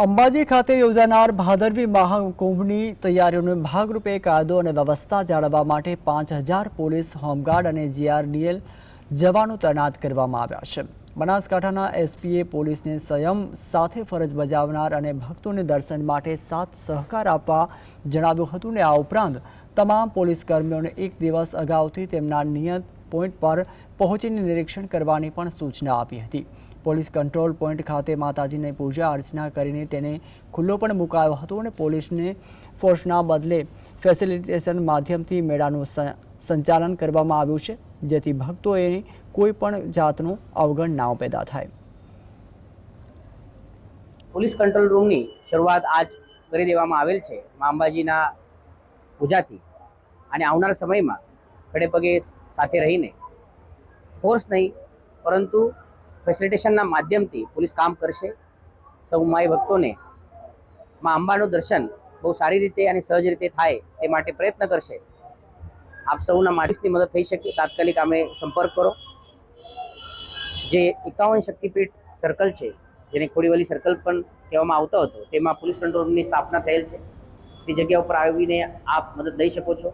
અંબાજી ખાતે યોજાનાર ભાદરવી મહાકુંભની તૈયારીઓને ભાગરૂપે કાયદો અને વ્યવસ્થા જાળવવા માટે પાંચ હજાર પોલીસ, હોમગાર્ડ અને જીઆરડીએલ જવાનો તૈનાત કરવામાં આવ્યા છે. બનાસકાંઠાના એસપીએ પોલીસને સંયમ સાથે ફરજ બજાવનાર અને ભક્તોને દર્શન માટે સાથ સહકાર આપવા જણાવ્યું હતું ને આ ઉપરાંત તમામ પોલીસ કર્મીઓને એક દિવસ અગાઉથી તેમના નિયત પોઈન્ટ પર પહોંચીને નિરીક્ષણ કરવાની પણ સૂચના આપી હતી. પોલીસ કંટ્રોલ પોઈન્ટ ખાતે માતાજીને પૂજા અર્ચના કરીને તેને ખુલ્લો પણ મુકાયો હતો અને પોલીસને ફોર્સના બદલે ફેસિલિટેશન માધ્યમથી મેળાનું સંચાલન કરવામાં આવ્યું છે, જેથી ભક્તોએ કોઈ પણ જાતનું અવગણ ના પેદા થાય. પોલીસ કંટ્રોલ રૂમની શરૂઆત આજ કરી દેવામાં આવેલ છે. મા અંબાજીના પૂજાથી અને આવનાર સમયમાં ખડે પગે સાથે રહીને ફોર્સ નહીં, પરંતુ ફેસિલિટેશનના માધ્યમથી પોલીસ કામ કરશે. સૌ માય ભક્તોને માં અંબાનું દર્શન બહુ સારી રીતે અને સહજ રીતે થાય તે માટે પ્રયત્ન કરશે. આપ સૌના માણસની મદદ થઈ શકે, તાત્કાલિક અમે સંપર્ક કરો. જે એકાવન શક્તિપીઠ સર્કલ છે, જેને ખોડીવલી સર્કલ પણ કહેવામાં આવતો હતો, તેમાં પોલીસ કંટ્રોલ રૂમની સ્થાપના થયેલ છે. તે જગ્યા ઉપર આવીને આપ મદદ લઈ શકો છો.